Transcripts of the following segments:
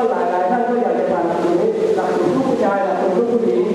าหลายหลายท่านก็อยากจะผ่านหลักสูรหลักสูตรผู้ชายหลักสูตรผู้หญิง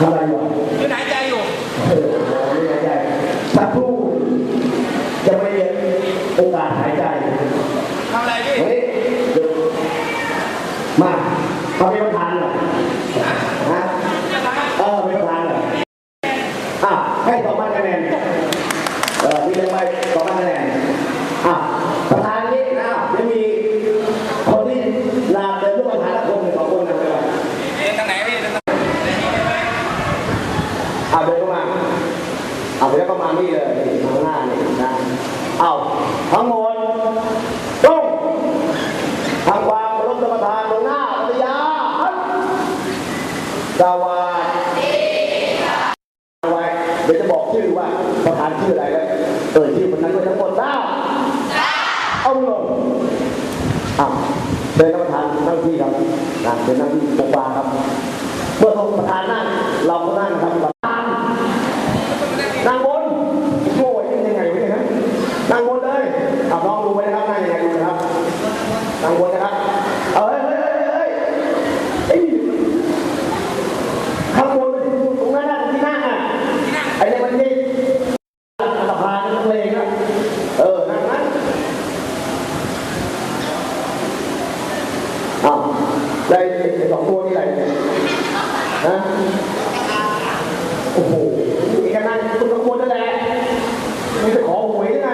ทำอะไรอยู่ ยืนหายใจอยู่ โอ้โหนี่ไงใหญ่สักครู่จะไม่มีโอกาสหายใจ ทำอะไรพี่ เฮ้ยเดี๋ยวมาเขาเป็นประธานเหรอฮะเออเป็นประธานเหรออะให้สองพันคะแนนเออมีเรื่องไปสองพันคะแนนอะประธานนี้นะยังมีคนที่ลาเดินลูกประธานละคนหนึ่งสองคนนะไปก่อน เดินทางไหนพี่เดินทาง อะเดินเข้ามาเอาไปแล้วก็มา นี่เลยนี่ข้างหน้านี่นะ เอาทั้งหมดต้องทำความเคารพท่านประธานลงหน้าปฏิญาณสวัสดีเอาไว้เดี๋ยวจะบอกชื่อว่าประธานชื่ออะไรแล้วเอ่ยชื่อคนนั้นก็ทั้งหมดทราบเอาลงอะเป็นท่านประธานนั่งที่ครับนะเป็นนั่งที่ตรงกลางครับ เมื่อประธานนั่งเราก็นั่งครับประธานนั่งบนโอ้ยยังไงวะเนี่ยฮะนั่งบนเลยอะลองดูไว้นะครับนั่งยังไงดูนะครับนั่งบนนะครับเอาเฮ้ยเฮ้ยเฮ้ยเฮ้ยเฮ้ยข้างบนตรงนั้นน่ะที่นั่งอะไอ้เนี่ยมันนี่สะพานนั่งเลงอะเออนั่งนั้นอ้าวได้สองตัวนี่อะไรเนี่ย นะ โอ้โหเอกนันท์คุณตะโกนนั่นแหละไม่จะขอหวยยังไง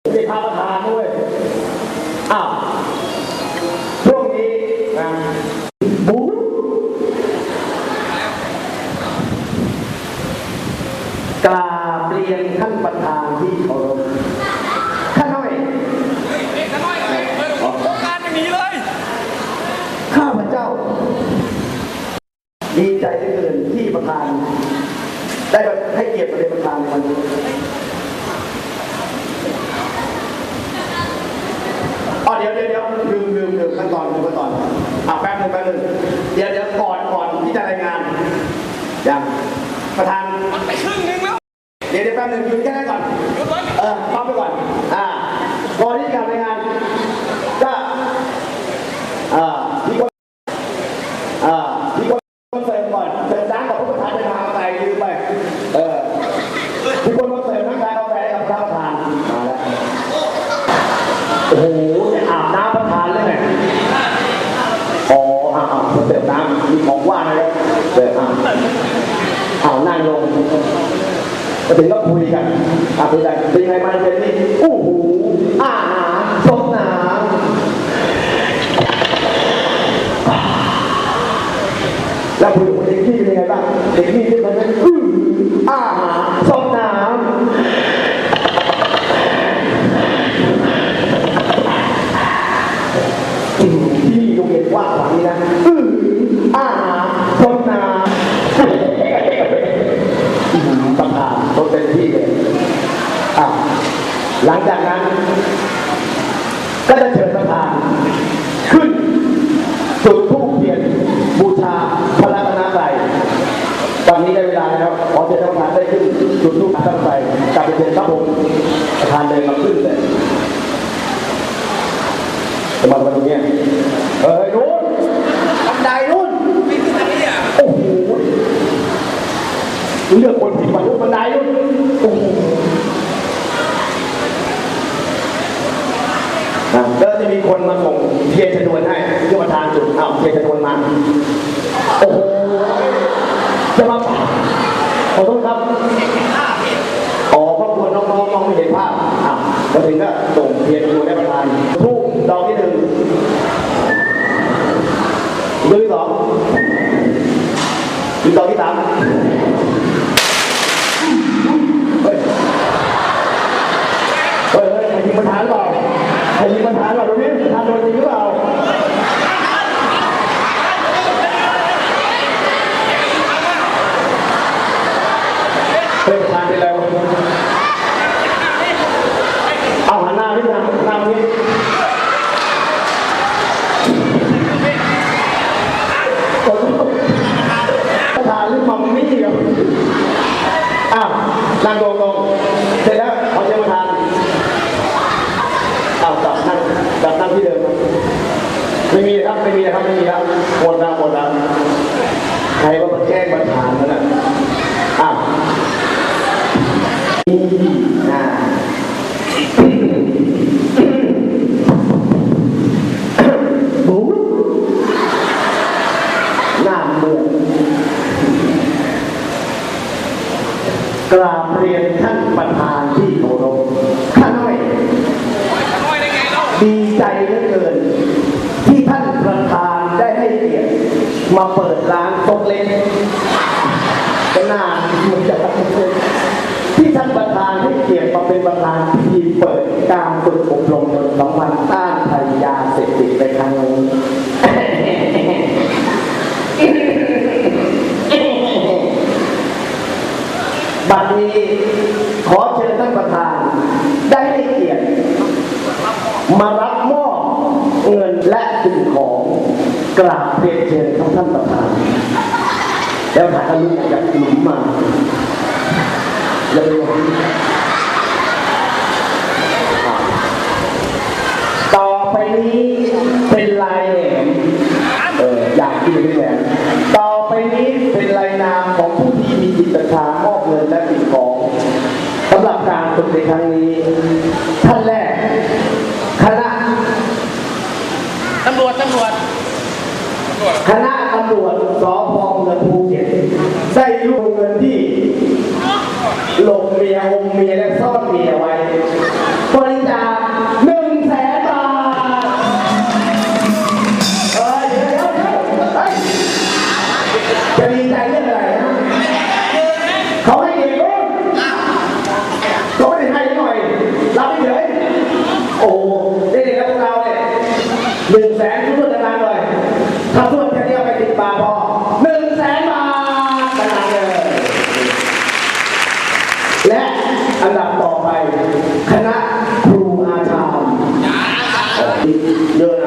ไม่ได้พาประธานด้วยอ้าวช่วงนี้นะบูกราบเรียนท่านประธานที่เคารพท่านหน่อย เฮ้ยเด็กน้อยเลยเฮ้ยโครงการไม่มีเลย ข้าพเจ้า ดีใจเหลื อเกินที่ประธาน ได้มาให้เกียรติประเด็นประธานในวันนี้อ๋อเดี๋ยวเดี๋ยวเดี๋ยวลืมลืมลืมขั้นตอนลืมขั้นตอนอะแป๊บนึงแป๊บนึงเดี๋ยวเดี๋ยวก่อนก่อนที่จะรายงานยังประธานมันไปครึ่งนึงแล้วเดี๋ยวเดี๋ยวแป๊บนึงหยุดแค่นั้นก่อนหยุดไว้เออพับไปก่อนอ่าก่อนที่จะรายงานก็อ่าพี่คนอ่าพี่คนเสริมก่อน เสริมน้ำกับผู้ประธานจะทำอะไรยืมไปเออพี่คนมาเสริมน้ำชากาแฟกับท่านประธานมาแล้วโอ้โหจะอาบน้ำประธานเลยไงอ๋ออ่าอ่าเสริมน้ำมีของว่างเลยเดี๋ยวอ่าเอานั่งลงมาถึงก็คุยกันอะคุยกันเป็นไงมาเป็นนี่อู้หูอาหารสมน้ำแล้วคุยกับเด็กพี่เป็นไงบ้าง เด็กพี่ที่มันเป็นอื้ออาหารสมน้ำอืมพี่โรงเรียนว่าแบบนี้นะอื้ออาหารสมน้ำประธานต้องเต็มที่เลยอะหลังจากนั้นก็จะเชิญประธาน ขึ้นจุดธูปเทียนบูชาพระรัตนตรัยตอนนี้ได้ เวลาแล้วขอเชิญท่านประธานได้ขึ้นจุดธูปพระรัตนตรัยกลับไปเชิญครับผมประธานเดินมาขึ้นเลยจะมาตรงเนี้ยเฮ้ยนู้นบันไดนู้นไม่ขึ้นอันนี้อะโอ้โหเลือกคนผิดมาลุกบันไดลุกโอ้โหอะแล้วจะมีคนมาส่งเทียนชนวนให้ที่ประธานจุดอ้าวเทียนชนวนมา โอ้โห จะมา ขอโทษครับอ๋อครอบครัวน้องๆมองไม่เห็นภาพอะมาถึงก็ส่งเพียนชนวนให้ประธานทูบดอกที่หนึ่งดอกที่สองอีกดอกที่สาม นะครับไม่มีแล้บหมดนะหมดนะใครว่ามันแก้งปัญหาแล้วนะอะ มาเปิดร้านตกเล่นก็นานมันจะตกเล่นที่ท่านประธานให้เกียรติมาเป็นประธานพิธีเปิดการฝึกอบรมรนองวันต้านภัยยาเสพติดในครั้งนี้บัดนี้ขอเชิญท่านประธานได้ กราบเรียนเชิญของท่านประธานแล้วถ่ายรูปจากหนุมมาเลยต่อไปนี้เป็นลายแหลมเอออยากกินแหลมต่อไปนี้เป็นลายนามของผู้ที่มีจิตศรัทธามอบเงินและสิ่งของสำหรับการฝึกในครั้งนี้ หลบเมียอมเมียและซ่อนเมียไว้ อันดับต่อไป คณะครูอาจารย์เยอะ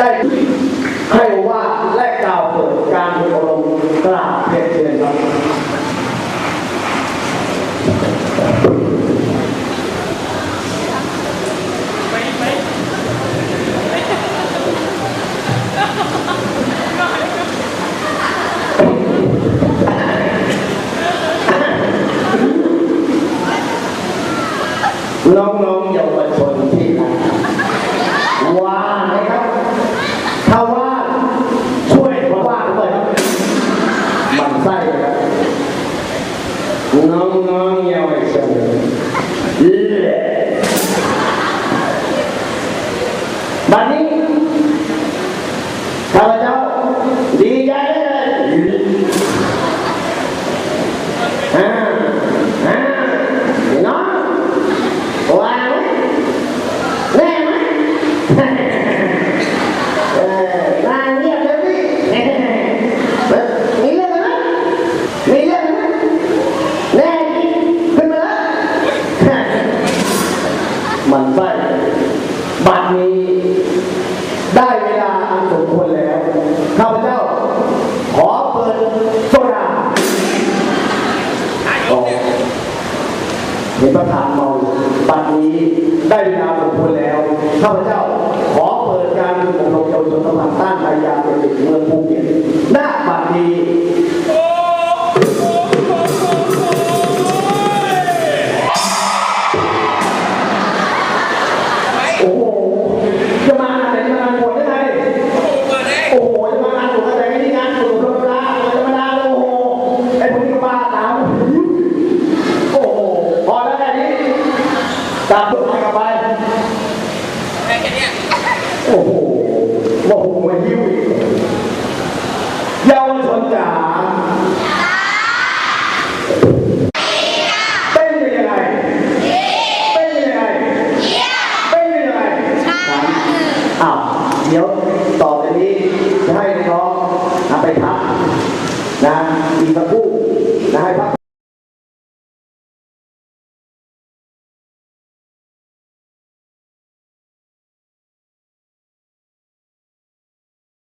That ต้านพยายามจะติดเมืองภูเก็ตณบัดนี้ 要船长。